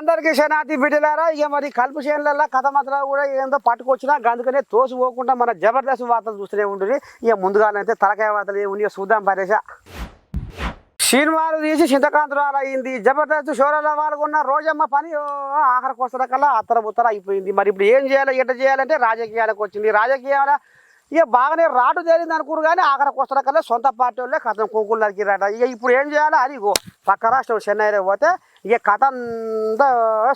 అందరికీ శనార్థి బిడ్డలారా ఇక మరి కలుపు చేనులలో కథ మాత్రం కూడా ఏందో పట్టుకొచ్చినా అందుకనే తోసి పోకుండా మన జబర్దస్త్ వార్తలు చూస్తూనే ఉంటుంది ఇక ముందుగానైతే తలకాయ వార్తలు ఏముంది చూద్దాం పరేష. సినిమాలు తీసి చింతకాంతరాలు అయింది జబర్దస్త్ షోలలో వాళ్ళకున్న రోజమ్మ పని ఆఖరికి వస్తున్న కల్లా అత్తర ఉత్తర అయిపోయింది. మరి ఇప్పుడు ఏం చేయాలి ఎట్ట చేయాలంటే రాజకీయాలకు వచ్చింది. రాజకీయాల ఇక బాగానే రాటు తేలింది అనుకున్నారు కానీ ఆఖరికి వస్తున్న కల్లా సొంత పార్టీ వాళ్ళే కథం కుంకులు నరికిరాట ఇక ఇప్పుడు ఏం చేయాలి? అది ఇగో పక్క రాష్ట్రం చెన్నైలో పోతే ఇక కథ అంతా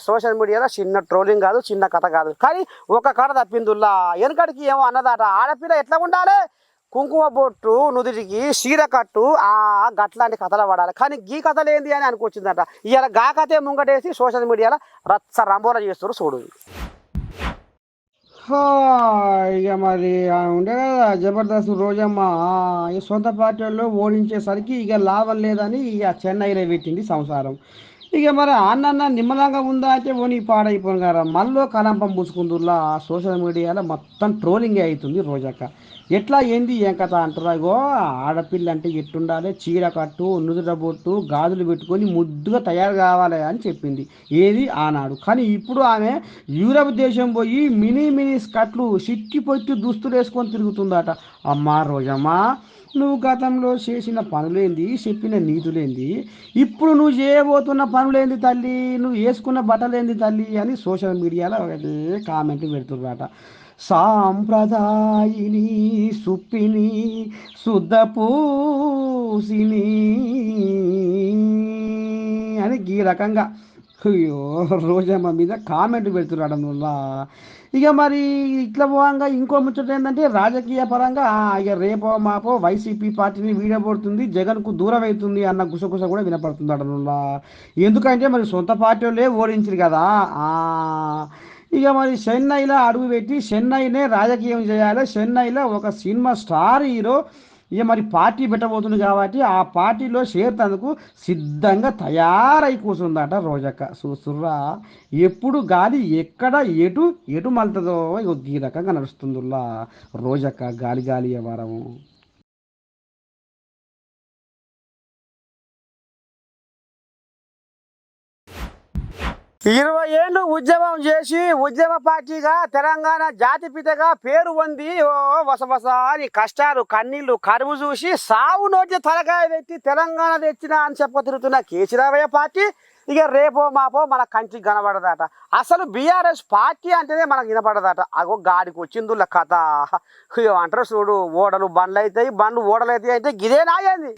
సోషల్ మీడియాలో చిన్న ట్రోలింగ్ కాదు చిన్న కథ కాదు. కానీ ఒక కథ తప్పిందుల్లా. వెనకడికి ఏమో అన్నదాట ఆడపిల్ల ఎట్లా ఉండాలి? కుంకుమ బొట్టు నుదుటికి చీర కట్టు ఆ గట్లాంటి కథలు పడాలి. కానీ గీ కథలు ఏంది అని అనుకొచ్చిందట. ఇవాళ గా కథే ముంగటేసి సోషల్ మీడియాలో రచ్చ రంబోల చేస్తారు చూడు. ఇక మరి ఉండే కదా జబర్దస్త్ రోజమ్మ. ఈ సొంత పార్టీల్లో ఓడించేసరికి ఇక లాభం లేదని ఇక చెన్నైలో పెట్టింది సంసారం. ఇక మరి అన్న నిమ్మలంగా ఉందా అంటే ఓని పాడైపోయిన కదా మళ్ళీ కలంపం పూసుకుందులా సోషల్ మీడియాలో మొత్తం ట్రోలింగ్ అవుతుంది రోజక్క. ఎట్లా ఏంది ఏం కథ అంటారు ఇగో ఆడపిల్ల అంటే ఎట్టుండాలి? చీర కట్టు నుదుట బొట్టు గాజులు పెట్టుకొని ముద్దుగా తయారు కావాలి అని చెప్పింది. ఏది? ఆనాడు. కానీ ఇప్పుడు ఆమె యూరప్ దేశం పోయి మినీ మినీ స్కట్లు సిక్కి పొట్టి దుస్తులు వేసుకొని తిరుగుతుందట. అమ్మా రోజమ్మా నువ్వు గతంలో చేసిన పనులేంది చెప్పిన నీతులేంది. ఇప్పుడు నువ్వు చేయబోతున్న పనులేంది తల్లి నువ్వు వేసుకున్న బట్టలేంది తల్లి అని సోషల్ మీడియాలో అదే కామెంట్ పెడుతున్నారట సాంప్రదాయిని సుప్పిని శుద్ధ పూసిని అని ఈ రకంగా అయ్యో రోజమ్మ మీద కామెంట్ పెడుతున్నాడు వల్ల ఇక మరి ఇట్లా పోవంగా ఇంకో ముచ్చట ఏంటంటే రాజకీయ పరంగా ఇక రేపో మాపో వైసీపీ పార్టీని వీడబడుతుంది జగన్కు దూరం అవుతుంది అన్న గుసగుస కూడా వినపడుతుంది అడనుల్లా ఎందుకంటే మరి సొంత పార్టీ వాళ్ళే ఓడించారు కదా ఇక మరి చెన్నైలో అడుగు పెట్టి చెన్నైనే రాజకీయం చేయాలి. చెన్నైలో ఒక సినిమా స్టార్ హీరో ఇక మరి పార్టీ పెట్టబోతుంది కాబట్టి ఆ పార్టీలో చేరుతందుకు సిద్ధంగా తయారై కూర్చుందట రోజక్క. చూస్తుర్రా? ఎప్పుడు గాలి ఎక్కడ ఎటు ఎటు మలుతుందో ఈ రకంగా నడుస్తుందిలా రోజక్క గాలి గాలి వ్యవహారము ఇరవై ఏళ్ళు ఉద్యమం చేసి ఉద్యమ పార్టీగా తెలంగాణ జాతిపితగా పేరు పొంది ఓ వసవసారి కష్టాలు కన్నీళ్ళు కరువు చూసి సావు నోటి తలకాయ పెట్టి తెలంగాణ తెచ్చిన అని చెప్ప తిరుగుతున్న కేసీరావయ్య పార్టీ ఇక రేపో మాపో మన కంటికి కనబడదట. అసలు బీఆర్ఎస్ పార్టీ అంటేనే మనకు వినపడదట. అగో గాడికి వచ్చిందుల కథ. అంటారు చూడు ఓడలు బండ్లు అవుతాయి బండ్లు ఓడలు అవుతాయి అయితే గిదే నాయంది.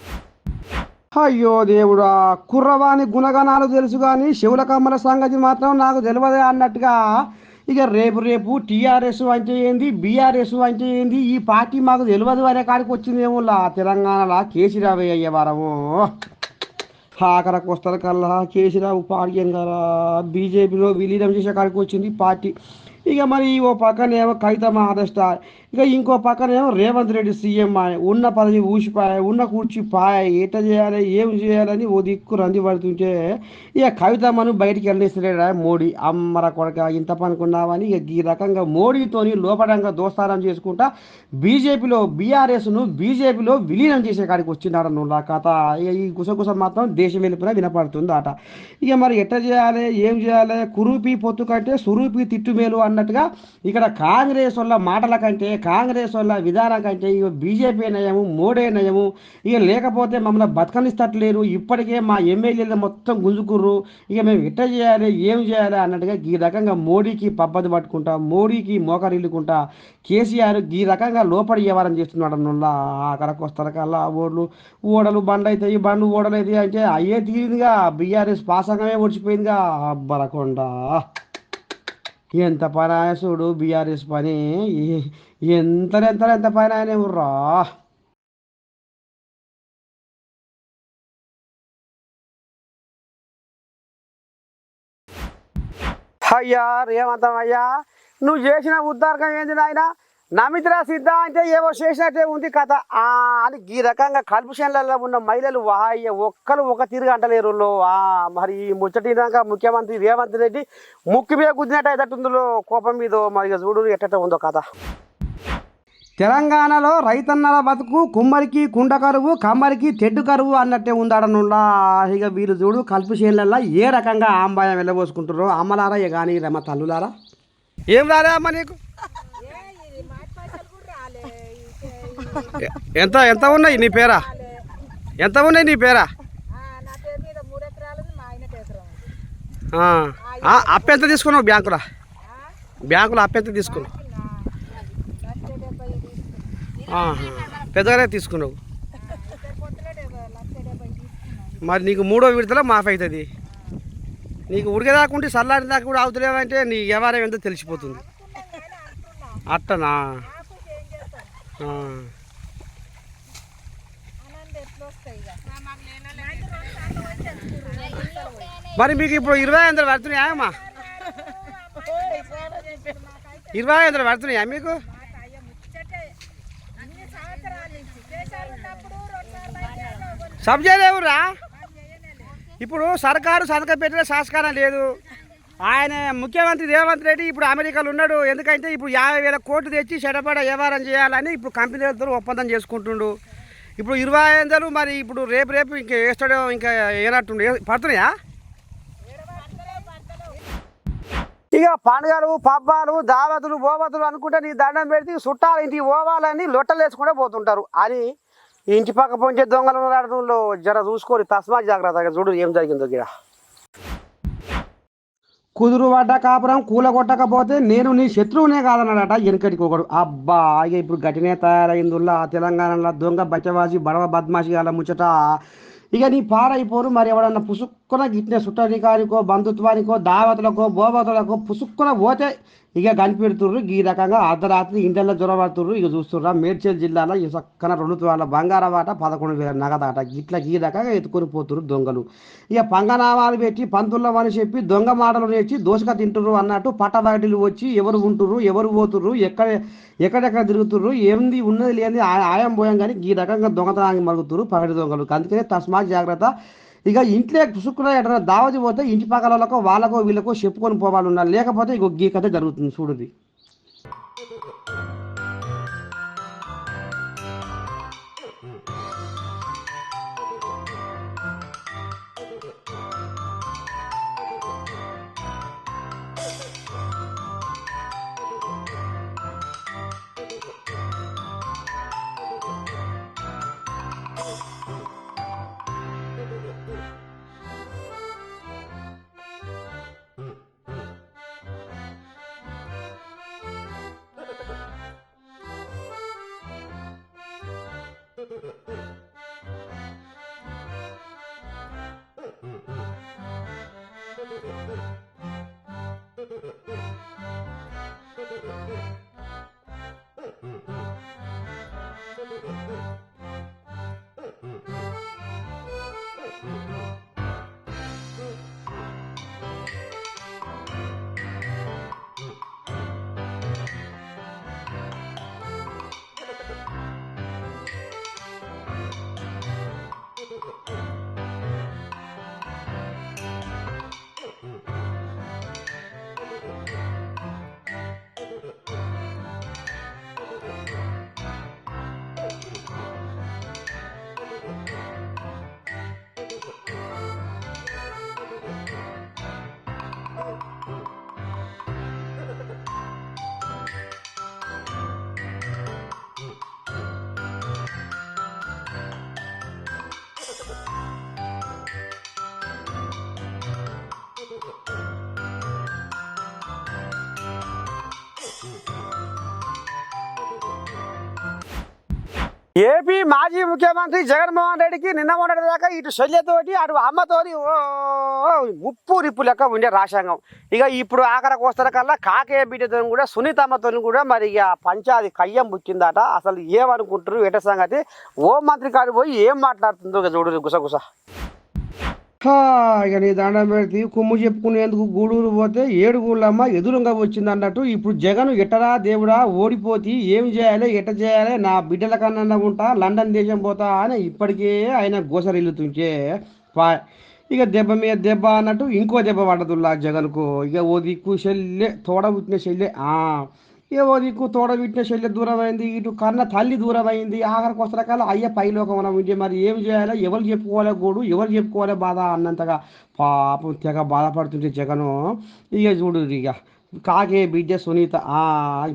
అయ్యో దేవుడా కుర్రవాని గుణగణాలు తెలుసు కానీ శివుల కమ్మల సంగతి మాత్రం నాకు తెలియదే అన్నట్టుగా. ఇక రేపు రేపు టీఆర్ఎస్ అంటే ఏంది బీఆర్ఎస్ అంటే ఏంది ఈ పార్టీ మాకు తెలియదు అనే కాడికి వచ్చిందేమోలా తెలంగాణలో కేసీరావు అయ్యే వారము. ఆఖరకు వస్తారు కల్లా కేసీరావు పార్టీ కదా బీజేపీలో విలీనం చేసే కాడికి వచ్చింది పార్టీ. ఇక మరి ఓ పక్కనేమో కవిత మహారాష్ట్ర ఇక ఇంకో పక్కనేమో రేవంత్ రెడ్డి సీఎం అని ఉన్న పదవి ఊసిపాయ ఉన్న కూర్చి పాయ ఎట చేయాలి ఏం చేయాలని ఓ దిక్కు రంది పడుతుంటే ఇక కవితమ్మను బయటికి వెళ్ళేసిరా మోడీ? అమ్మర కొడక ఇంత పనుకున్నావని ఇక ఈ రకంగా మోడీతోని లోపడంగా దోస్తారం చేసుకుంటా బీజేపీలో బీఆర్ఎస్ను బీజేపీలో విలీనం చేసే కాడికి వచ్చినాడు నువ్వు కథ. ఇక ఈ గుసగుస మాత్రం దేశం వెళ్ళిపోయినా వినపడుతుంది అట ఇక మరి ఎట్ట చేయాలి ఏం చేయాలి కురూపి పొత్తు కంటే సురూపి తిట్టుమేలు అన్నట్టుగా ఇక్కడ కాంగ్రెస్ వల్ల మాటల కంటే కాంగ్రెస్ వల్ల విధానం కంటే ఇక బీజేపీ నయము మోడే నయము ఇక లేకపోతే మమ్మల్ని బతకనిస్తట్లేరు. ఇప్పటికే మా ఎమ్మెల్యేలు మొత్తం గుంజుకుర్రు. ఇక మేము ఇట్ట చేయాలి ఏం చేయాలి అన్నట్టుగా ఈ రకంగా మోడీకి పబ్బది పట్టుకుంటా మోడీకి మోకరిల్లుకుంటా కేసీఆర్ ఈ రకంగా లోపడి వ్యవహారం చేస్తున్నాడు అన్నుల్లా ఆఖరకు వస్తారు ఓడలు ఓడ్లు ఓడలు బండ్లు అవుతాయి బండ్లు ఓడలు అవుతాయి అంటే అయ్యే తీరిందిగా. బీఆర్ఎస్ పాసంగమే ఓడిచిపోయిందిగా. అబ్బరకొండ ఎంత పని చూడు బీఆర్ఎస్ పని. ఎంత ఎంత ఎంత పని ఆయన ఉర్రా అయ్యా రేవంతం అయ్యా నువ్వు చేసిన ఉద్దారకం ఏంది నాయన? నమిత్రా సిద్ధ అంటే ఏవో చేసినట్టే ఉంది కథ. ఆ అని ఈ రకంగా కల్పుషన్లలో ఉన్న మహిళలు వాయ్య ఒక్కరు ఒక తిరిగి అంటలేరు ఆ మరి ఈ ముచ్చటినాక ముఖ్యమంత్రి రేవంత్ రెడ్డి ముక్కు మీద గుద్దినట్టు అయ్యేటట్టుందో కోపం మీద మరి చూడు ఎట్ట ఉందో కథ. తెలంగాణలో రైతన్నల బతుకు కుమ్మరికి కుండ కరువు కమ్మరికి తెడ్డు కరువు అన్నట్టే ఉందాడనుండా. ఇక వీరు చూడు కలుపు చేనులలో ఏ రకంగా ఆంబాయం వెళ్ళబోసుకుంటారో అమ్మలారా ఇక కానీ రమ్మ తల్లులారా? ఏం రాలే అమ్మ నీకు? ఎంత ఎంత ఉన్నాయి నీ పేరా? ఎంత ఉన్నాయి నీ పేరా? అప్పు ఎంత తీసుకున్నావు బ్యాంకులో? బ్యాంకులో అప్పు ఎంత తీసుకున్నావు లక్ష డెబ్బై తీసుకున్నాను. ఆహా. పెద్దగానే తీసుకున్నావు. మరి నీకు మూడో విడతలో మాఫ్ అవుతుంది నీకు ఉడికేదాకుంటే చల్లారి దాకా కూడా అవుతలేవంటే నీ వ్యవహారం ఎంతో తెలిసిపోతుంది. అట్టనా? మరి మీకు ఇప్పుడు ఇరవై వందలు పడుతున్నాయా అమ్మా? ఇరవై ఐదు పడుతున్నాయా మీకు మాకు అయ్య ముచ్చటే. అన్ని సంవత్సరాల నుంచి దేశాలు ఉన్నప్పుడు రెండు సార్లు అయితే ఏదో సబ్జెక్ట్ ఇప్పుడు సర్కారు సంతకం పెట్టిన సంస్కారం లేదు. ఆయన ముఖ్యమంత్రి రేవంత్ రెడ్డి ఇప్పుడు అమెరికాలో ఉన్నాడు. ఎందుకంటే ఇప్పుడు యాభై వేల కోట్లు తెచ్చి చెడపడ వ్యవహారం చేయాలని ఇప్పుడు కంపెనీలతో ఒప్పందం చేసుకుంటుండు. ఇప్పుడు ఇరవై వందలు మరి ఇప్పుడు రేపు రేపు ఇంకా వేస్తాడో ఇంకా ఏనట్టు పడుతున్నాయా? ఇక పండుగలు పబ్బాలు దావతులు బోవతులు అనుకుంటే నీ దండం పెడితే చుట్టాలు ఇంటికి పోవాలని లొట్టలు వేసుకుంటే పోతుంటారు. అని ఇంటి పక్క పొంచే దొంగలు ఆడటంలో జర చూసుకొని తస్మా జాగ్రత్తగా చూడు ఏం జరిగిందో గిడ. కుదురు పడ్డ కాపురం కూల కొట్టకపోతే నేను నీ శత్రువునే కాదన్నాడట వెనకటికి ఒకడు. అబ్బా ఇక ఇప్పుడు గట్టినే తయారైందుల్లా తెలంగాణలో దొంగ బచ్చవాసి బడవ బద్మాషి అలా ముచ్చట. ఇక నీ పారైపోరు మరి ఎవడన్నా పుసుక్కున గిట్టిన సుట్టరికానికో బంధుత్వానికో దావతులకో బోబతులకో పుసుక్కున పోతే ఇక కనిపెడుతుర్రు. ఈ రకంగా అర్ధరాత్రి ఇంటర్లో జ్వరపడుతుర్రు ఇక చూస్తుర్రా మేడ్చల్ జిల్లాలో ఈ చక్కన రెండు తువాల బంగారం ఆట పదకొండు వేల నగదాట ఇట్లా ఈ రకంగా ఎత్తుకొని పోతుర్రు దొంగలు. ఇక పంగనామాలు పెట్టి పంతుల్లమని చెప్పి దొంగ మాటలు నేర్చి దోసక తింటుర్రు అన్నట్టు పట్టబయటలు వచ్చి ఎవరు ఉంటుర్రు ఎవరు పోతుర్రు ఎక్కడ ఎక్కడెక్కడ తిరుగుతుర్రు ఏంది ఉన్నది లేని ఆ- ఆయం పోయాం కానీ ఈ రకంగా దొంగతనానికి మరుగుతుర్రు పగటి దొంగలు. అందుకనే తస్మా జాగ్రత్త. ఇక ఇంట్లో పుసుక్కున ఎక్కడ దావతి పోతే ఇంటి పక్కల వాళ్ళకో వాళ్ళకో వీళ్ళకో చెప్పుకొని పోవాలి ఉన్నారు లేకపోతే ఇక గీ కథ జరుగుతుంది చూడండి ఏపీ మాజీ ముఖ్యమంత్రి జగన్మోహన్ రెడ్డికి నిన్న మొన్నటి దాకా ఇటు శల్యతోటి అటు అమ్మతోటి ఓ ముప్పు రిప్పు లెక్క ఉండే రాశాంగం ఇక ఇప్పుడు ఆఖరి వస్తారు కల్లా కాకే బిడ్డతో కూడా సునీతమ్మతో కూడా మరి ఇక పంచాది కయ్యం పుచ్చిందట అసలు ఏమనుకుంటారు ఎట సంగతి? ఓ మంత్రి కాడు పోయి ఏం మాట్లాడుతుందో ఇక చూడు గుసగుస. ఇక నీ దండం పెడితే కుమ్ము చెప్పుకునేందుకు గూడూరు పోతే ఏడుగుళ్ళమ్మ ఎదురుగా వచ్చింది అన్నట్టు ఇప్పుడు జగన్ ఎట్టరా దేవుడా ఓడిపోతే ఏం చేయాలి ఎట్ట చేయాలి నా బిడ్డల కన్నా ఉంటా లండన్ దేశం పోతా అని ఇప్పటికే ఆయన గోసరిల్లుతుంటే పా ఇక దెబ్బ మీద దెబ్బ అన్నట్టు ఇంకో దెబ్బ పడదుల్లా జగన్కు. ఇక ఓ దిక్కు చెల్లె తోడ పుట్టిన చెల్లె ఏవో నీకు తోడబిట్టిన శల్య దూరమైంది ఇటు కన్న తల్లి దూరమైంది ఆఖరికి ఆఖరికి వస్త్రకాల అయ్య పైలోకం మనం ఉంటే మరి ఏం చేయాలో? ఎవరు చెప్పుకోవాలి గోడు? ఎవరు చెప్పుకోవాలి బాధ? అన్నంతగా పాపం తెగ బాధపడుతుంటే జగను ఇక చూడు ఇక కాకే బిడ్డ సునీత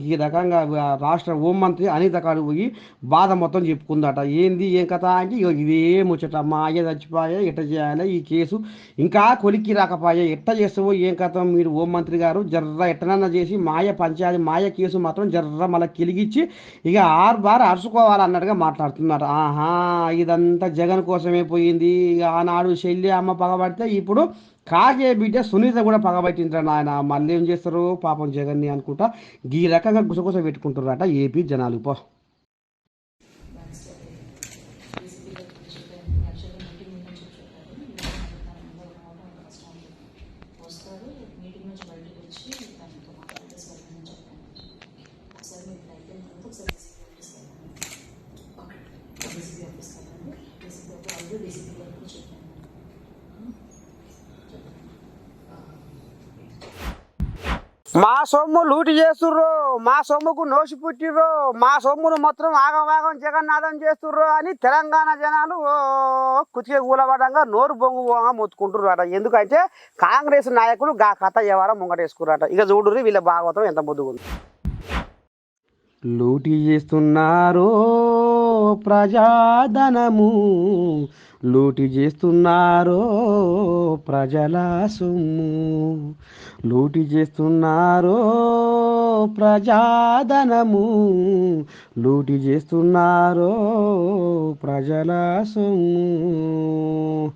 ఈ రకంగా రాష్ట్ర హోం మంత్రి అనిత కాడు పోయి బాధ మొత్తం చెప్పుకుందట. ఏంది ఏం కథ అంటే ఇదే ముచ్చట. మా అయ్య చచ్చిపోయా ఎట్ట చేయాలి ఈ కేసు? ఇంకా కొలిక్కి రాకపోయా ఎట్ట చేస్తావో ఏం కథ? మీరు హోంమంత్రి గారు జర్ర ఎట్టనన్నా చేసి మాయ పంచాయతీ మాయ కేసు మాత్రం జర్ర మళ్ళీ కిలిగిచ్చి ఇక ఆరు బార్ అరుచుకోవాలన్నట్టుగా మాట్లాడుతున్నారు. ఆహా ఇదంతా జగన్ కోసమే పోయింది. ఇక ఆనాడు శల్య అమ్మ పగబడితే ఇప్పుడు కాగే బిడ్డ సునీత కూడా పగబట్టింటారు నాయన. మళ్ళీ ఏం చేస్తారు? పాపం జగన్ని అనుకుంటా ఈ రకంగా గుసగుస పెట్టుకుంటారట ఏపీ జనాలు. పో. చెప్పాను మా సొమ్ము లూటి చేస్తుర్రు మా సొమ్ముకు నోసి పుట్టిర్రు మా సొమ్మును మొత్తం ఆగవాగం జగన్నాథం చేస్తుర్రు అని తెలంగాణ జనాలు ఓ కుతికే కూలబడంగా నోరు బొంగు బొంగ మొత్తుకుంటుర్రట. ఎందుకంటే కాంగ్రెస్ నాయకులు గా కథ ఎవరో ముంగటేసుకున్నారట ఇక చూడుర్రి వీళ్ళ భాగవతం ఎంత ముద్దుగుంది. లూటీ చేస్తున్నారో ప్రజాధనము లూటి చేస్తున్నారో ప్రజల సొమ్ము. లూటి చేస్తున్నారో ప్రజాధనము లూటి చేస్తున్నారో ప్రజల సొమ్ము.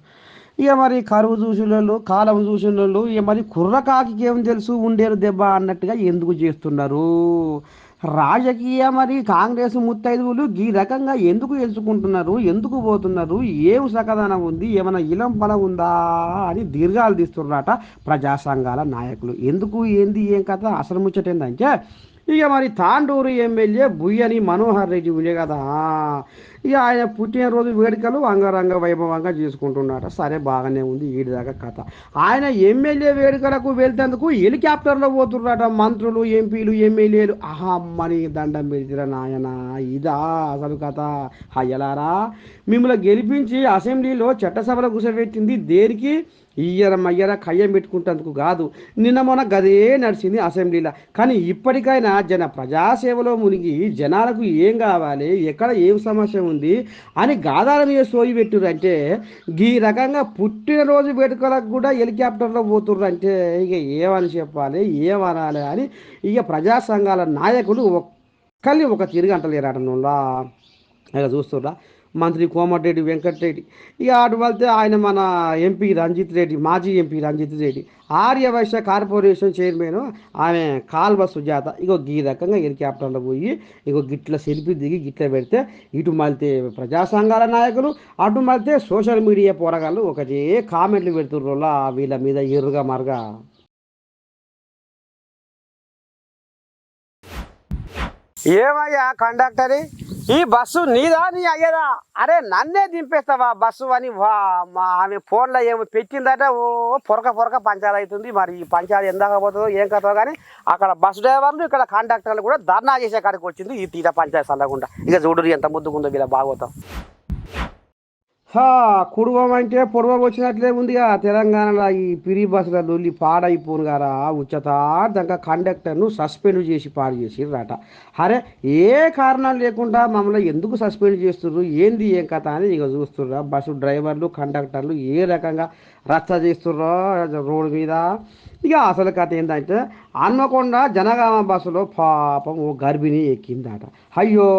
ఇక మరి కరువు చూసినోళ్ళు కాలం చూసినోళ్ళు ఇక మరి కుర్రకాకి ఏం తెలుసు ఉండేరు దెబ్బ అన్నట్టుగా ఎందుకు చేస్తున్నారు? రాజకీయ మరి కాంగ్రెస్ ముత్తైదువులు ఈ రకంగా ఎందుకు ఎంచుకుంటున్నారు? ఎందుకు పోతున్నారు? ఏం సకదనం ఉంది? ఏమైనా ఇలం బలం ఉందా? అని దీర్ఘాలు తీస్తున్నారట ప్రజా సంఘాల నాయకులు. ఎందుకు? ఏంది? ఏం కథ? అసలు ముచ్చట ఏంటంటే ఇక మరి తాండూరు ఎమ్మెల్యే బుయ్యని మనోహర్ రెడ్డి ఉండే కదా. ఇక ఆయన పుట్టినరోజు వేడుకలు అంగరంగ వైభవంగా చేసుకుంటున్నారట సరే బాగానే ఉంది ఈడిదాకా కథ. ఆయన ఎమ్మెల్యే వేడుకలకు వెళ్తేందుకు హెలికాప్టర్లో పోతున్నారట మంత్రులు ఎంపీలు ఎమ్మెల్యేలు. ఆహా అమ్మని దండం పెడితే నాయన ఇదా అసలు కథ. అయ్యలారా మిమ్మల్ని గెలిపించి అసెంబ్లీలో చట్టసభలో కూర్చోబెట్టింది దేనికి? ఇయ్యర మయ్యర కయ్యం పెట్టుకుంటందుకు కాదు. నిన్న మొన్న గదే నడిచింది అసెంబ్లీలో. కానీ ఇప్పటికైనా జన ప్రజాసేవలో మునిగి జనాలకు ఏం కావాలి ఎక్కడ ఏం సమస్య ఉంది అని గాదాల మీద సోయి పెట్టుర్రు అంటే ఈ రకంగా పుట్టినరోజు వేడుకలకు కూడా హెలికాప్టర్లో పోతుర్రు అంటే ఇక ఏమని చెప్పాలి ఏమనాలి అని ఇక ప్రజా సంఘాల నాయకులు ఒక్కరిని ఒక తిరిగి అంటలేరటనులా ఇక చూస్తుర్రా? మంత్రి కోమటిరెడ్డి వెంకటరెడ్డి. ఇక అటు వెళ్తే ఆయన మన ఎంపీ రంజిత్ రెడ్డి మాజీ MP Ranjith Reddy. Aryavysya corporation chairman ఆమె కాల్వ సుజాత. ఇగో ఈ రకంగా హెలికాప్టర్లో పోయి ఇగో గిట్ల సెల్ఫీ దిగి గిట్ల పెడితే ఇటు మళ్తే ప్రజా సంఘాల నాయకులు అటు మళ్తే సోషల్ మీడియా పోరగాళ్ళు ఒకటే కామెంట్లు పెడుతుర్రోలా వీళ్ళ మీద ఎరుగా మరగా. ఏమయ్యా కండక్టరీ? ఈ బస్సు నీదా నీ అయ్యదా? అరే నన్నే దింపేస్తావా బస్సు అని? వా మా ఆమె ఫోన్లో ఏమో పెట్టిందట. ఓ పొరక పొరక పంచాలు అవుతుంది. మరి ఈ పంచాలు ఎందాక పోతుందో ఏం కథో కానీ అక్కడ బస్సు డ్రైవర్లు ఇక్కడ కండక్టర్లు కూడా ధర్నా చేసే కాడికి వచ్చింది. ఈ తీట పంచాయతీ చల్లకుండా. ఇక చూడు ఎంత ముద్దుకుందో వీళ్ళ బాగోతాం. కుడువం అంటే పొడవ వచ్చినట్లే ఉందిగా. తెలంగాణలో ఈ పిరి బస్సుల లొల్లి పాడైపోను గారా ఉచ్చతార్థంగా కండక్టర్ను సస్పెండ్ చేసి పాడు చేసిర్రట. అరే ఏ కారణం లేకుండా మమ్మల్ని ఎందుకు సస్పెండ్ చేస్తుర్రు? ఏంది ఏం కథ అని ఇక చూస్తుర్రా. బస్సు డ్రైవర్లు కండక్టర్లు ఏ రకంగా రచ్చ చేస్తుర్రో రోడ్డు మీద. ఇక అసలు కథ ఏంటంటే హన్మకొండ జనగామ బస్సులో పాపం ఓ గర్భిణి ఎక్కిందట. అయ్యో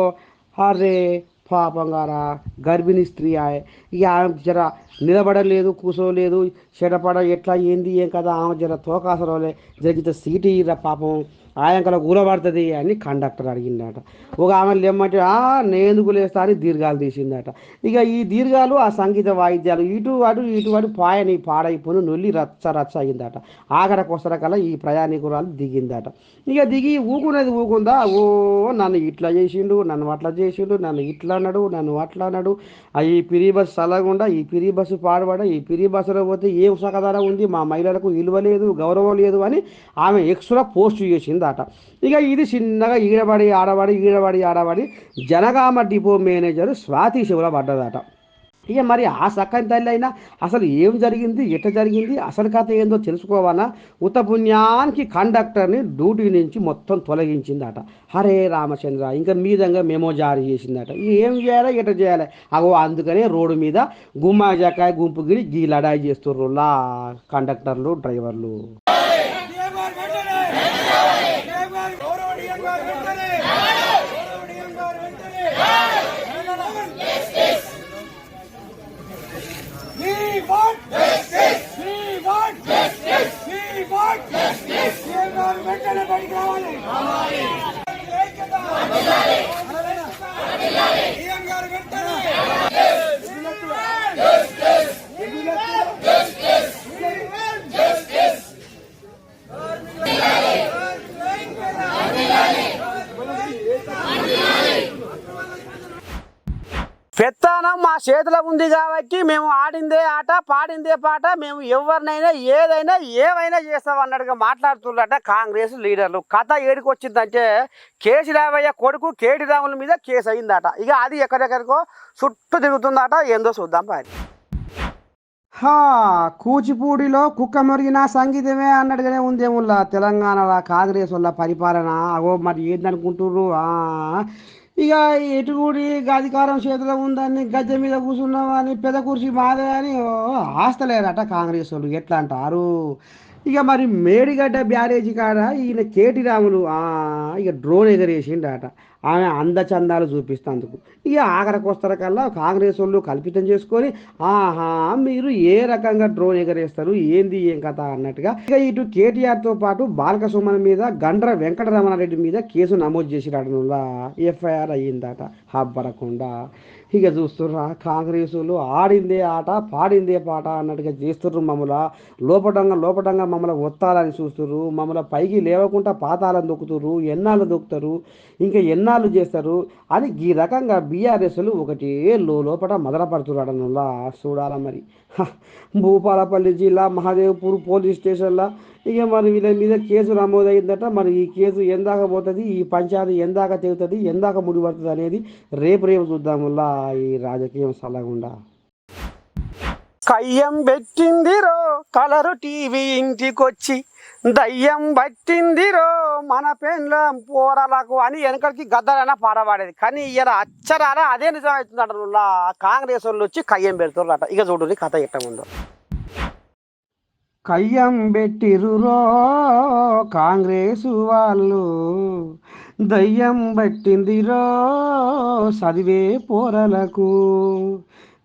అరే పాపంగారా గర్భిణీ స్త్రీ ఆయ. ఇక ఆమె జర నిలబడలేదు కూర్చోలేదు చెడపడ ఎట్లా ఏంది ఏం కదా ఆమె జర తోకాసరోలే జరిగితే సీటు ఇరా పాపం. ఆయంకలో కూరబడుతుంది అని కండక్టర్ అడిగిందట. ఒక ఆమె లేమ్మంటే "ఆ, లేస్తా అని దీర్ఘాలు తీసిందట. ఇక ఈ దీర్ఘాలు ఆ సంగీత వాయిద్యాలు ఇటు అటు ఇటు అటు పాయని పాడైపోయి నొల్లి రచ్చ రచ్చ అయిందట. ఆఖరికి వస్తరకల్లా ఈ ప్రయాణికురాలు దిగిందట. ఇక దిగి ఊకునేది ఊకుందా? ఓ నన్ను ఇట్లా చేసిండు నన్ను అట్లా చేసిండు నన్ను ఇట్లా అన్నాడు నన్ను అట్లా అన్నాడు. ఆ ఈ పిరి బస్సు చల్లకుండా ఈ పిరి బస్సు పాడబడ ఈ పిరి బస్సులో పోతే ఏం సకదార ఉంది? మా మహిళలకు విలువ లేదు గౌరవం లేదు అని ఆమె ఎక్స్ట్రా పోస్ట్ చేసింది చేసిందట ఇక ఇది చిన్నగా ఈడబడి ఆడబడి ఈడబడి ఆడబడి జనగామ డిపో మేనేజర్ స్వాతి శివుల పడ్డదట. ఇక మరి ఆ సక్కని తల్లి అయినా అసలు ఏం జరిగింది ఎట్ట జరిగింది అసలు కథ ఏందో తెలుసుకోవాలా? ఉతపుణ్యానికి కండక్టర్ని డ్యూటీ నుంచి మొత్తం తొలగించిందట. హరే రామచంద్ర ఇంకా మీదంగా మెమో జారీ చేసిందట. ఏం చేయాలి ఎట్ట చేయాలి? అగో అందుకనే రోడ్డు మీద గుమ్మా జకాయ గుంపు గిరి గీ లడాయి చేస్తుర్రులా కండక్టర్లు డ్రైవర్లు. వెంటనే బయటికి రావాలి. ఐక్యత. పెత్తానం మా చేతిలో ఉంది కాబట్టి మేము ఆడిందే ఆట పాడిందే పాట మేము ఎవరినైనా ఏదైనా ఏవైనా చేస్తాం అన్నట్టుగా మాట్లాడుతున్నారట కాంగ్రెస్ లీడర్లు. కథ ఏడికొచ్చిందంటే కేసీ కొడుకు కేటీ రాముల మీద కేసు అయిందట. ఇక అది ఎక్కడెక్కడికో చుట్టూ తిరుగుతుందట. ఏందో చూద్దాం పారి. కూచిపూడిలో కుక్క మరిగిన సంగీతమే అన్నట్టుగానే ఉందేముల్లా? తెలంగాణలో కాంగ్రెస్ వల్ల పరిపాలన? అగో మరి ఏందనుకుంటుర్రు? ఇక ఎటుగుడి అధికారం చేతిలో ఉందని గద్దె మీద కూర్చున్నామని పెద్ద కుర్చీ మాదే అని ఆస్తలేరట కాంగ్రెస్ వాళ్ళు. ఎట్లా అంటారు? ఇక మరి మేడిగడ్డ బ్యారేజీ కాడ ఈయన కేటీ రాములు ఇక డ్రోన్ ఎగరేసిండట. ఆమె అందచందాలు చూపిస్తాందుకు. ఇక ఆఖరికి వస్తారకల్లా కాంగ్రెస్ వాళ్ళు కల్పితం చేసుకొని ఆహా మీరు ఏ రకంగా డ్రోన్ ఎగరేస్తారు ఏంది ఏం కథ అన్నట్టుగా. ఇక ఇటు కేటీఆర్తో పాటు బాలక సుమన్ మీద గండ్ర వెంకటరమణారెడ్డి మీద కేసు నమోదు చేసిరాడనులా ఎఫ్ఐఆర్ అయ్యిందట. హబ్బరకుండా. ఇక చూస్తుర్రా కాంగ్రెసులు ఆడిందే ఆట పాడిందే పాట అన్నట్టుగా చేస్తుర్రు మమ్మల్ని లోపటంగా లోపటంగా మమ్మల్ని ఒత్తాలని చూస్తుర్రు. మమ్మల్ని పైకి లేవకుండా పాతాలను దొక్కుతుర్రు. ఎన్నాళ్ళు దొక్కుతారు? ఇంకా ఎన్నాళ్ళు చేస్తారు? అని ఈ రకంగా బీఆర్ఎస్లు ఒకటే లో లోపల మొదలపడుతున్నాడనులా చూడాల మరి. భూపాలపల్లి జిల్లా మహాదేవ్పూర్ పోలీస్ స్టేషన్లో ఇక మరి వీళ్ళ మీద కేసు నమోదైందట. మరి ఈ కేసు ఎందాక పోతుంది ఈ పంచాయతీ ఎందాక తెగుతుంది ఎందాక ముడిపడుతుంది అనేది రేపు రేపు చూద్దాముల్లా ఈ రాజకీయం సలగుండా కయ్యం పెట్టిందిరో కలరు టీవీ ఇంటికొచ్చి దయ్యం పట్టిందిరో మన పెండ్లం పోరాలకు అని వెనకడికి గద్దరైనా పాడబడేది కానీ ఇలా అచ్చరాన అదే నిజమవుతుందట కాంగ్రెస్ వాళ్ళు వచ్చి కయ్యం పెడుతున్నారట ఇక చూడండి కథ ఎట్ట ఉందో కయ్యం పెట్టిరురో కాంగ్రెసు వాళ్ళు. దయ్యం పట్టిందిరో చదివే పోరలకు.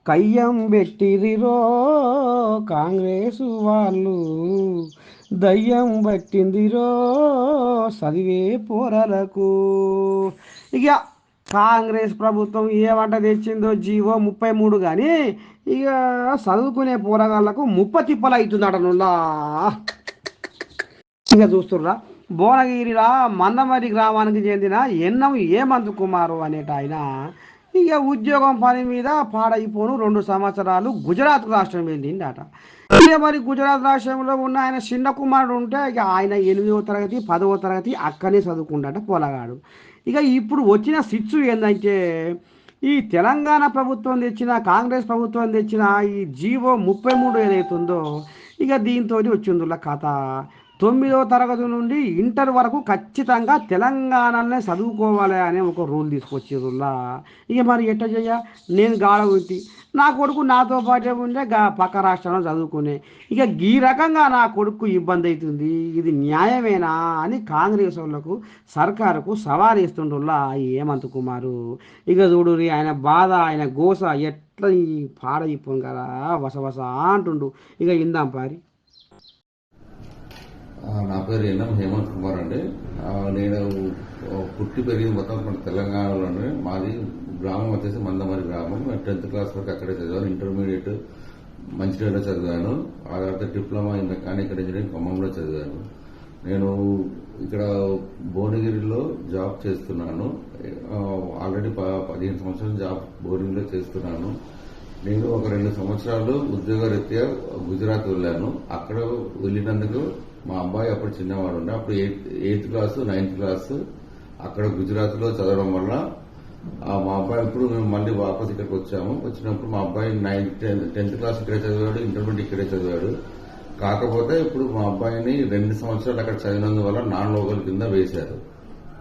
కయ్యం పెట్టిరిరో కాంగ్రెసు వాళ్ళు. దయ్యం పట్టిందిరో చదివే పోరలకు. ఇక కాంగ్రెస్ ప్రభుత్వం ఏమంట తెచ్చిందో జీవో ముప్పై మూడు కానీ ఇక చదువుకునే పోరగాళ్ళకు ముప్ప తిప్పలు అవుతుందట నుల్లా. ఇక చూస్తుర్రా భువనగిరిలా మందమరి గ్రామానికి చెందిన ఎన్నం ఏమంతు కుమారు అనేట ఆయన. ఇక ఉద్యోగం పని మీద పాడైపోను రెండు సంవత్సరాలు గుజరాత్ రాష్ట్రం వెళ్ళిందట ఇక మరి గుజరాత్ రాష్ట్రంలో ఉన్న ఆయన చిన్న కుమారుడు ఉంటే ఇక ఆయన ఎనిమిదవ తరగతి పదవ తరగతి అక్కనే చదువుకుంటాట పొలగాడు. ఇక ఇప్పుడు వచ్చిన సిచ్చు ఏంటంటే ఈ తెలంగాణ ప్రభుత్వం తెచ్చిన కాంగ్రెస్ ప్రభుత్వం తెచ్చిన ఈ జీవో ముప్పై మూడు ఏదైతుందో ఇక దీంతో వచ్చిందుల కథ తొమ్మిదో తరగతి నుండి ఇంటర్ వరకు ఖచ్చితంగా తెలంగాణలోనే చదువుకోవాలి అనే ఒక రూల్ తీసుకొచ్చేరులా ఇక మరి ఎట్ట చెయ్య నేను గాడగుంటి నా కొడుకు నాతో పాటే ఉండే గా పక్క రాష్ట్రంలో చదువుకునే. ఇక ఈ రకంగా నా కొడుకు ఇబ్బంది అవుతుంది ఇది న్యాయమేనా అని కాంగ్రెస్ వాళ్ళకు సర్కారుకు సవాల్ ఇస్తుండ్రులా ఏమంత కుమారు. ఇక చూడు ఆయన బాధ ఆయన గోస ఎట్లా ఈ పాడైపోను కదా వసవస అంటుండు. ఇక ఇందాం పారి. నా పేరు ఎన్ఎం హేమంత్ కుమార్ అండి. నేను పుట్టి పెరిగింది మొత్తం మన తెలంగాణలోనే. మాది గ్రామం వచ్చేసి మందమరి గ్రామం. టెన్త్ క్లాస్ వరకు అక్కడే చదివాను. ఇంటర్మీడియట్ మంచిర్యాలలో చదివాను. ఆ తర్వాత డిప్లొమా ఇన్ మెకానికల్ ఇంజనీరింగ్ ఖమ్మంలో చదివాను. నేను ఇక్కడ భువనగిరిలో జాబ్ చేస్తున్నాను. ఆల్రెడీ ప- పదిహేను సంవత్సరాలు జాబ్ భువనగిరిలో చేస్తున్నాను. నేను ఒక రెండు సంవత్సరాలు ఉద్యోగరీత్యా గుజరాత్ వెళ్ళాను. అక్కడ వెళ్ళినందుకు మా అబ్బాయి అప్పుడు చిన్నవాడు ఉండే. అప్పుడు eighth eighth class ninth class అక్కడ గుజరాత్లో చదవడం వల్ల ఆ మా అబ్బాయి ఇప్పుడు మేము మళ్ళీ వాపస్ ఇక్కడికి వచ్చాము. వచ్చినప్పుడు మా అబ్బాయి నైన్త్ టెన్త్ క్లాస్ ఇక్కడే చదివాడు ఇంటర్మీడియట్ ఇక్కడే చదివాడు. కాకపోతే ఇప్పుడు మా అబ్బాయిని రెండు సంవత్సరాలు అక్కడ చదివినందువల్ల నాన్ లోకల్ కింద వేశారు.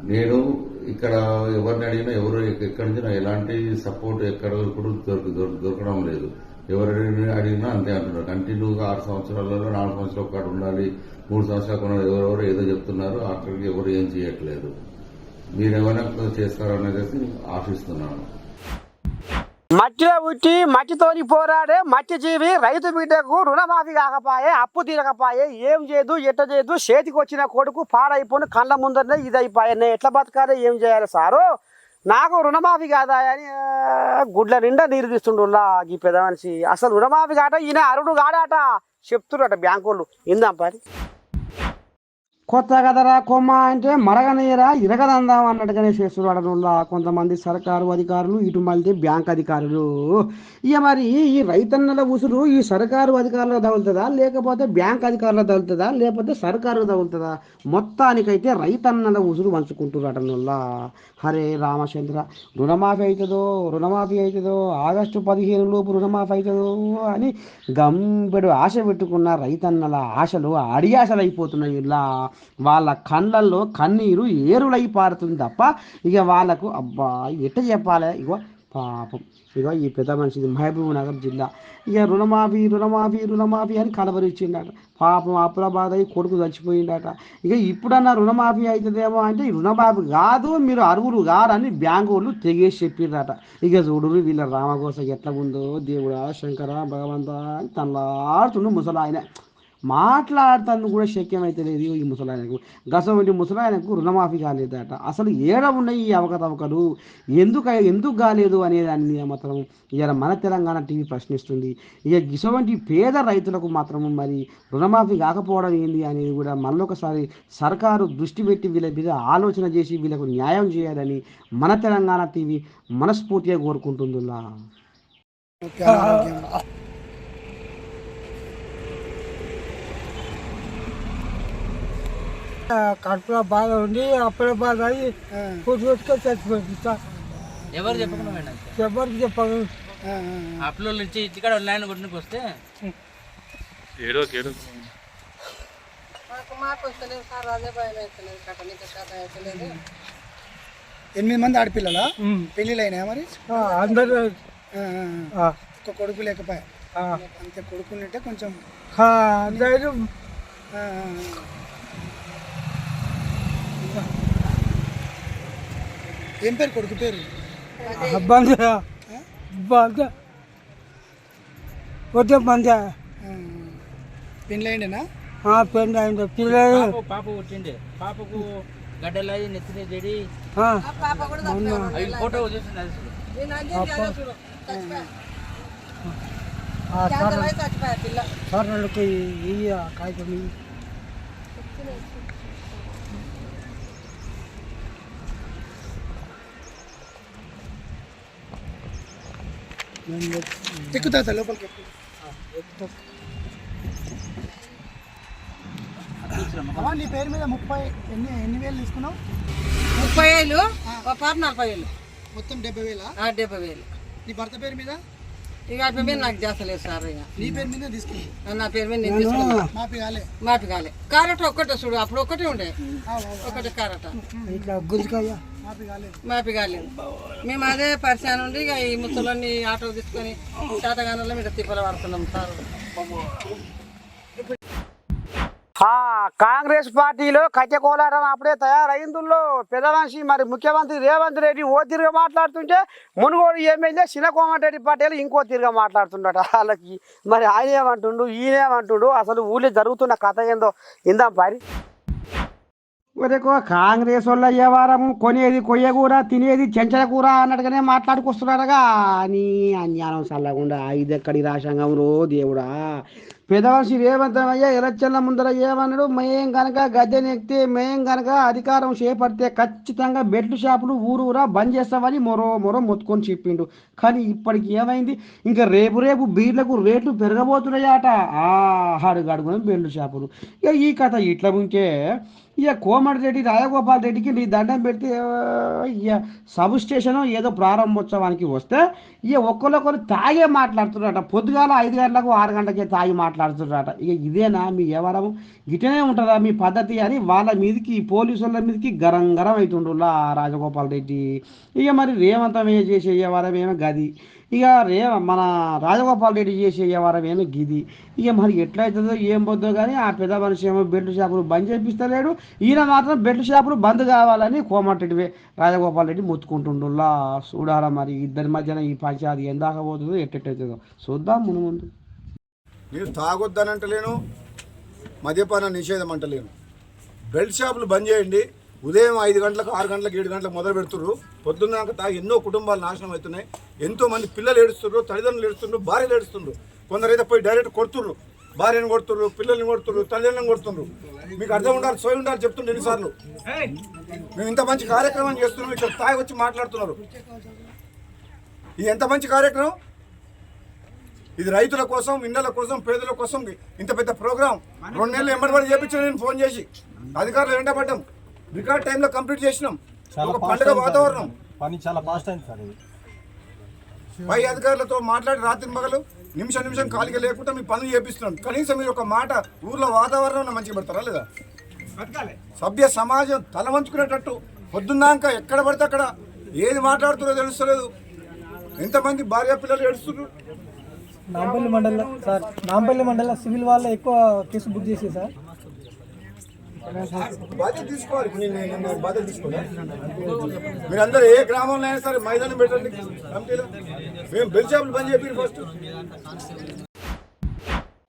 నేను ఇక్కడ ఎవరిని అడిగినా ఎవరు ఎక్కడి నుంచి ఎలాంటి సపోర్ట్ ఎక్కడ ఇప్పుడు దొరక- దొరకడం లేదు. ఎవరిని అడిగినా అంతే అంటున్నారు. కంటిన్యూగా ఆరు సంవత్సరాలలో నాలుగు సంవత్సరాలు ఒకటి ఉండాలి మూడు సంవత్సరాలు ఉండాలి ఎవరెవరు ఏదో చెప్తున్నారు అక్కడికి ఎవరు ఏం చేయట్లేదు. మీరేమైనా చేస్తారనేది ఆశిస్తున్నాను. మట్టిలో ఉట్టి మట్టితోని పోరాడే మట్టి జీవి రైతు బిడ్డకు రుణమాఫీ కాకపాయే అప్పు తీరకపాయే ఏం చేయదు ఎట్ట చేయదు చేతికి వచ్చిన కొడుకు పాడైపోయిన కళ్ళ ముందరనే ఇది అయిపోయాయి ఎట్లా బతకాలి ఏం చేయాలి సారు? నాకు రుణమాఫీ కాదా అని గుడ్ల నిండా నీరు తీస్తుండులా ఈ పెద్ద మనిషి. అసలు రుణమాఫీ కాట ఈయన అరుడు కాడాట చెప్తున్నట వాళ్ళు ఇందాం పని కొత్త కదరా కొమ్మ అంటే మరగనీయరా ఇరగదందాం అన్నట్టుగానే చేస్తున్నాడు నుల్లా కొంతమంది సర్కారు అధికారులు ఇటు మళ్ళీ బ్యాంక్ అధికారులు. ఇక మరి ఈ రైతన్నల ఉసురు ఈ సర్కారు అధికారులకు తగులుతుందా? లేకపోతే బ్యాంక్ అధికారులకు తగులుతుందా? లేకపోతే సర్కారు తగులుతుందా? మొత్తానికైతే రైతన్నల ఉసురు పంచుకుంటున్నాడు నుల్లా హరే రామచంద్ర. రుణమాఫీ అవుతుందో రుణమాఫీ అవుతుందో ఆగస్టు పదిహేను లోపు రుణమాఫీ అవుతుందో అని గంపెడు ఆశ పెట్టుకున్న రైతన్నల ఆశలు అడియాశలు అయిపోతున్నాయి ఇలా. వాళ్ళ కళ్ళల్లో కన్నీరు ఏరులై పారుతుంది తప్ప ఇక వాళ్ళకు అబ్బా ఎట్ట చెప్పాలి? ఇగో పాపం. ఇగో ఈ పెద్ద మనిషిది మహబూబ్ నగర్ జిల్లా. ఇక రుణమాఫీ రుణమాఫీ రుణమాఫీ అని కలవరిచ్చిండట పాపం అప్పుల బాధ అయి కొడుకు చచ్చిపోయిండట. ఇక ఇప్పుడన్నా రుణమాఫీ అవుతుందేమో అంటే ఈ రుణమాఫీ కాదు మీరు అరువులు కారని బ్యాంకు వాళ్ళు తెగేసి చెప్పిండట ఇక చూడు వీళ్ళ రామగోస ఎట్లా ఉందో దేవుడా శంకర భగవంత అని తనలాడుతుండు ముసలాయన. మాట్లాడతాను కూడా శక్యమైతే లేదు ఈ ముసలాయనకు. గసవంటి ముసలాయనకు రుణమాఫీ కాలేదట. అసలు ఏడ ఉన్నాయి ఈ అవకతవకలు? ఎందుకు ఎందుకు కాలేదు అనే దాన్ని మాత్రం ఇవాళ మన తెలంగాణ టీవీ ప్రశ్నిస్తుంది. ఇక గిసవంటి పేద రైతులకు మాత్రం మరి రుణమాఫీ కాకపోవడం ఏంది అనేది కూడా మళ్ళొకసారి సర్కారు దృష్టి పెట్టి వీళ్ళ మీద ఆలోచన చేసి వీళ్ళకు న్యాయం చేయాలని మన తెలంగాణ టీవీ మనస్ఫూర్తిగా కోరుకుంటుందిలా కడుపులో బాధ ఉండి అప్పుడే బాధ అయ్యి పెట్టుకొని చచ్చిపోయింది సార్. ఎవరు చెప్పకుండా మేడం ఎవరికి చెప్పదు అప్లో నుంచి ఇంటికాడ లైన్ కొట్టుకు వస్తే? కథ అవుతలేదు ఎనిమిది మంది ఆడపిల్లలా? పెళ్ళిళ్ళు అయినాయా మరి? అందరూ. ఒక్క కొడుకు లేకపోయా? అంతే కొడుకులుంటే కొంచెం ధైర్యం ఆ, ఆ, ఆ. ఏం పేరు కొడుకు పేరు? వద్ద బంద ఆ, పెళ్ళి అయింది పిల్లలు. పాప పుట్టిండే. పాపకు గడ్డలాయి నెత్తిని చెడి ఫోటో చూసింది అది చూడు. నేను ఎక్కుతా లోపలికి ఎక్కు. నీ పేరు మీద ముప్పై ఎన్ని ఎన్ని వేలు తీసుకున్నావు? ముప్పై ఏళ్ళు ఒక పాప నలభై ఏళ్ళు మొత్తం డెబ్బై వేలా? ఆ, డెబ్బై వేలు. నీ భర్త పేరు మీద? ఇక అయిపోయి మీద నాకు చేస్తలేదు సార్ ఇక. నీ పేరు మీద తీసుకున్నావు నా పేరు మీద నేను తీసుకున్నా మాపి కాలే. మాపి కాలే. కారట ఒక్కటే చూడు అప్పుడు ఒక్కటే ఉండే. ఒకటే కారట. ఇట్లా గుంజుకాయ మాపి కాలేదు. మేము అదే పరిచయం ఉండి ఇక ఈ ముసలోని ఆటో తీసుకొని శాతగానంలో మీద తిప్పలు పడుతున్నాం సార్. కాంగ్రెస్ పార్టీలో కట్టె కోలాటం అప్పుడే తయారైందుల్లో పెద్ద మనిషి మరి ముఖ్యమంత్రి రేవంత్ రెడ్డి ఓ తిరిగా మాట్లాడుతుంటే మునుగోడు ఎమ్మెల్యే చిన్నకోమటిరెడ్డి పటేల్ ఇంకో తిరిగా మాట్లాడుతుండట. వాళ్ళకి మరి ఆయన ఏమంటుండు ఈయన ఏమంటుండు? అసలు ఊళ్ళో జరుగుతున్న కథ ఏందో ఇందాం పారి. ఒరేకో కాంగ్రెస్ వాళ్ళ అయ్యేవారం కొనేది కొయ్యకూర తినేది చెంచల కూర అన్నట్టుగానే మాట్లాడుకొస్తున్నారుగా. అని అన్యానం చల్లకుండా ఇది ఎక్కడి రాశాంగం రో దేవుడా. పెదవర్షి రేవంతమయ్య ఎలక్షన్ల ముందర ఏమన్నాడు? మేం కనుక గద్దెనెక్కితే మేం కనుక అధికారం చేపడితే ఖచ్చితంగా బెల్ట్ షాపులు ఊరూరా బంద్ చేస్తామని మరో మరో మొత్తుకొని చెప్పిండు. కానీ ఇప్పటికి ఏమైంది? ఇంకా రేపు రేపు బీర్లకు రేట్లు పెరగబోతున్నాయట. ఆ అడుగడుగున బెల్ట్ షాపులు. ఇక ఈ కథ ఇట్లా ఉంటే ఇక కోమటిరెడ్డి రాజగోపాల్ రెడ్డికి నీ దండం పెడితే ఇక సబ్ స్టేషన్ ఏదో ప్రారంభోత్సవానికి వస్తే ఇక ఒక్కరొకరు తాగే మాట్లాడుతున్నారట. పొద్దుగాల ఐదు గంటలకు ఆరు గంటలకే తాగి మాట్లాడుతున్నారట. ఇక ఇదేనా మీ వ్యవహారం? ఇటనే ఉంటుందా మీ పద్ధతి అని వాళ్ళ మీదకి పోలీసుల మీదకి గరం గరం అవుతుండులా రాజగోపాల్ రెడ్డి. ఇక మరి రేవంతం ఏ చేసే వ్యవహారం ఏమో గది. ఇక రే మన రాజగోపాల్ రెడ్డి చేసే వ్యవహారం ఏమో గిది. ఇక మరి ఎట్లయితుందో ఏం పోద్దో కానీ ఆ పెద్ద మనిషి ఏమో బెల్ట్ షాపులు బంద్ చేపిస్తలేడు. ఈయన మాత్రం బెల్ట్ షాపులు బంద్ కావాలని కోమటిరెడ్డి రాజగోపాల్ రెడ్డి మొత్తుకుంటుండులా చూడాలా మరి ఇద్దరి మధ్యన ఈ పంచాయతీ ఎందాక పోతుందో ఎట్టెట్టవుతుందో చూద్దాం ముందు ముందు. నేను తాగొద్దనంటలేను మద్యపాన నిషేధం అంటలేను. బెల్ట్ షాపులు బంద్ చేయండి. ఉదయం ఐదు గంటలకు ఆరు గంటలకు ఏడు గంటలకు మొదలు పెడుతుర్రు. పొద్దున్నాక తాగి ఎన్నో కుటుంబాలు నాశనం అవుతున్నాయి. ఎంతో మంది పిల్లలు ఏడుస్తున్నారు తల్లిదండ్రులు ఏడుస్తున్నారు భార్యలు ఏడుస్తున్నారు కొందరైతే పోయి డైరెక్ట్ కొడుతుర్రు. భార్యను కొడుతుర్రు పిల్లల్ని కొడుతుర్రు తల్లిదండ్రులను కొడుతుర్రు. మీకు అర్థం ఉండాలి సోయి ఉండాలి చెప్తుండే ఎన్నిసార్లు. మేము ఇంత మంచి కార్యక్రమం చేస్తున్నాం ఇక్కడ తాగి వచ్చి మాట్లాడుతున్నారు. ఇది ఎంత మంచి కార్యక్రమం? ఇది రైతుల కోసం ఇండ్ల కోసం పేదల కోసం ఇంత పెద్ద ప్రోగ్రాం. రెండు నెలలు ఎంబడి చేపించాను నేను ఫోన్ చేసి. అధికారులు ఎండబడ్డాం రికార్డ్ టైంలో కంప్లీట్ చేసినాం. ఒక పండుగ వాతావరణం. పని చాలా ఫాస్ట్ అయింది సార్ ఇది. పై అధికారులతో మాట్లాడి రాత్రి మగలు నిమిషం నిమిషం ఖాళీగా లేకుండా మీ పనులు చేపిస్తున్నాం. కనీసం మీరు ఒక మాట ఊర్లో వాతావరణం మంచిగా పెడతారా లేదా? సభ్య సమాజం తల వంచుకునేటట్టు పొద్దున్నాక ఎక్కడ పడితే అక్కడ ఏది మాట్లాడుతున్నారో తెలుస్తలేదు. ఎంతమంది భార్య పిల్లలు ఏడుస్తున్నారు? నాంపల్లి మండలం సార్ నాంపల్లి మండలం సివిల్ వాళ్ళ ఎక్కువ కేసు బుక్ చేసి సార్. బాధ్యత తీసుకోవాలి. నేను- బాధ్యత తీసుకోవాలి మీరందరూ ఏ గ్రామంలో అయినా సరే మైదానం పెట్టండి. కమిటీలో. మేము బెల్ షాపులు బంద్ చెప్పి ఫస్ట్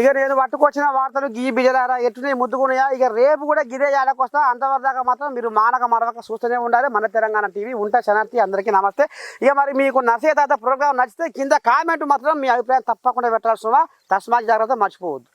ఇక నేను పట్టుకొచ్చిన వార్తలు గీ బిజలారా ఎట్టునే ముద్దుకున్నాయా ఇక రేపు కూడా గిదే ఏడకొస్తా అంతవరకు దాకా మాత్రం మీరు మానక మరవక చూస్తూనే ఉండాలి. మన తెలంగాణ టీవీ ఉంటా శనార్థి అందరికీ నమస్తే. ఇక మరి మీకు నర్సే తాత ప్రోగ్రామ్ నచ్చితే కింద కామెంట్ మాత్రం మీ అభిప్రాయం తప్పకుండా పెట్టాల్సిన తస్మాత్ జాగ్రత్త మర్చిపోవద్దు.